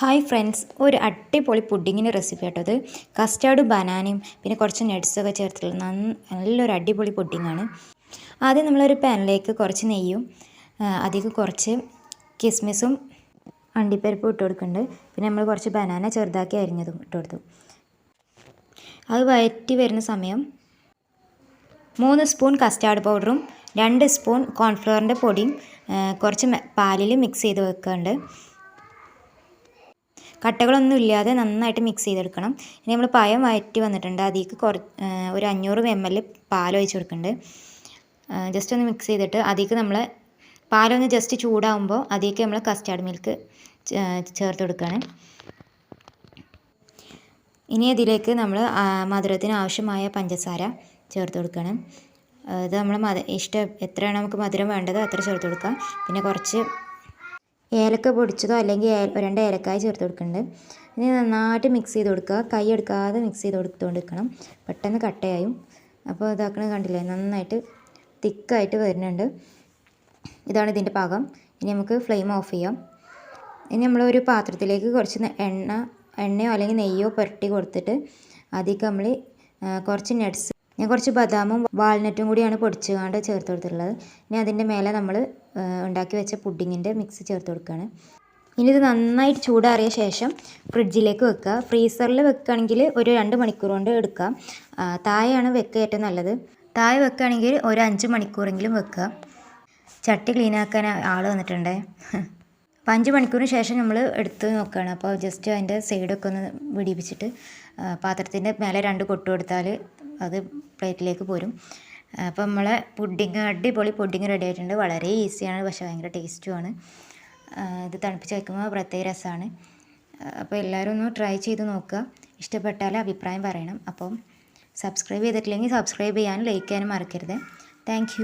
Hi friends ഒരു അടിപൊളി പുഡിങ്ങിന്റെ recipe കേട്ടോ ഇത്. കസ്റ്റാർഡ് ബനാനയും പിന്നെ കുറച്ച് നട്ട്സൊക്കെ ചേർത്തിട്ടുള്ള നല്ലൊരു അടിപൊളി പുഡിങ്ങാണ്. ആദ്യം നമ്മളൊരു പാനിലേക്ക് കുറച്ച് നെയ്യും അതിലേക്ക് കുറച്ച് കിസ്മിസും അണ്ടിപ്പരിപ്പും ഇട്ട് കൊടുക്കുന്നുണ്ട്. പിന്നെ നമ്മൾ കുറച്ച് ബനാന ചെറുതാക്കി അരിഞ്ഞതും ഇട്ട് കൊടുത്തു. അത് വയറ്റി വരുന്ന സമയം മൂന്ന് സ്പൂൺ കസ്റ്റാർഡ് പൗഡറും രണ്ട് സ്പൂൺ കോൺഫ്ലവറിന്റെ പൊടിയും കുറച്ച് പാലിൽ മിക്സ് ചെയ്ത് വെക്കുന്നുണ്ട് കട്ടകളൊന്നും ഇല്ലാതെ നന്നായിട്ട് മിക്സ് ചെയ്തെടുക്കണം. ഇനി നമ്മൾ പഴം വഴറ്റി വന്നിട്ടുണ്ട്. അതിലേക്ക് കുറ ഒരു അഞ്ഞൂറ് എം എൽ പാൽ ഒഴിച്ച് കൊടുക്കുന്നുണ്ട്. ജസ്റ്റ് ഒന്ന് മിക്സ് ചെയ്തിട്ട് അതിലേക്ക് നമ്മൾ പാലൊന്ന് ജസ്റ്റ് ചൂടാകുമ്പോൾ അതിലേക്ക് നമ്മൾ കസ്റ്റാർഡ് മിൽക്ക് ചേർത്ത് കൊടുക്കുകയാണ് ഇനി അതിലേക്ക് നമ്മൾ മധുരത്തിന് ആവശ്യമായ പഞ്ചസാര ചേർത്ത് കൊടുക്കണം. ഇത് നമ്മൾ മധു ഇഷ്ടം എത്രയാണ് നമുക്ക് മധുരം വേണ്ടത് അത്ര ചേർത്ത് കൊടുക്കാം. പിന്നെ കുറച്ച് ഏലക്ക പൊടിച്ചതോ അല്ലെങ്കിൽ രണ്ട് ഏലക്കായ ചേർത്ത് കൊടുക്കുന്നുണ്ട്. ഇനി നന്നായിട്ട് മിക്സ് ചെയ്ത് കൊടുക്കുക. കൈ എടുക്കാതെ മിക്സ് ചെയ്ത് കൊടുത്തുകൊണ്ടിരിക്കണം പെട്ടെന്ന് കട്ടയായും. അപ്പോൾ ഇതാക്കണത് കണ്ടില്ലേ? നന്നായിട്ട് തിക്കായിട്ട് വരുന്നുണ്ട്. ഇതാണ് ഇതിന്റെ പാകം. ഇനി നമുക്ക് ഫ്ലെയിം ഓഫ് ചെയ്യാം. ഇനി നമ്മൾ ഒരു പാത്രത്തിലേക്ക് കുറച്ച് എണ്ണ എണ്ണയോ അല്ലെങ്കിൽ നെയ്യോ പുരട്ടി കൊടുത്തിട്ട് അതിലേക്ക് നമ്മൾ കുറച്ച് നട്ട്സ് ഞാൻ കുറച്ച് ബദാമും വാൾനട്ടും കൂടിയാണ് പൊടിച്ചുകൊണ്ട് ചേർത്ത് കൊടുത്തിട്ടുള്ളത്. ഇനി അതിന്റെ മേലെ നമ്മൾ ഉണ്ടാക്കി വെച്ച പുഡിങ്ങിന്റെ മിക്സ് ചേർത്ത് കൊടുക്കുകയാണ്. ഇനി ഇത് നന്നായിട്ട് ചൂടാറിയ ശേഷം ഫ്രിഡ്ജിലേക്ക് വെക്കുക. ഫ്രീസറിൽ വെക്കുകയാണെങ്കിൽ ഒരു രണ്ട് മണിക്കൂർ കൊണ്ട് എടുക്കാം. തായയാണ് വെക്കുക ഏറ്റവും നല്ലത്. താഴെ വെക്കുകയാണെങ്കിൽ ഒരു അഞ്ച് മണിക്കൂറെങ്കിലും വെക്കുക. ചട്ടി ക്ലീൻ ആക്കാൻ ആൾ വന്നിട്ടുണ്ടേ. അപ്പോൾ അഞ്ച് മണിക്കൂറിന് ശേഷം നമ്മൾ എടുത്ത് നോക്കുകയാണ്. അപ്പോൾ ജസ്റ്റ് അതിന്റെ സൈഡൊക്കെ ഒന്ന് വിടിപ്പിച്ചിട്ട് പാത്രത്തിന്റെ മേലെ രണ്ട് കൊട്ട് കൊടുത്താൽ അത് പ്ലേറ്റിലേക്ക് പോരും. അപ്പോൾ നമ്മളെ പുഡിങ് അടിപൊളി പുഡിങ് റെഡി ആയിട്ടുണ്ട്. വളരെ ഈസിയാണ് പക്ഷേ ഭയങ്കര ടേസ്റ്റുമാണ്. ഇത് തണുപ്പിച്ച് വയ്ക്കുമ്പോൾ പ്രത്യേക രസമാണ്. അപ്പോൾ എല്ലാവരും ഒന്ന് ട്രൈ ചെയ്ത് നോക്കുക. ഇഷ്ടപ്പെട്ടാൽ അഭിപ്രായം പറയണം. അപ്പം സബ്സ്ക്രൈബ് ചെയ്തിട്ടില്ലെങ്കിൽ സബ്സ്ക്രൈബ് ചെയ്യാനും ലൈക്ക് ചെയ്യാനും മറക്കരുത്. താങ്ക്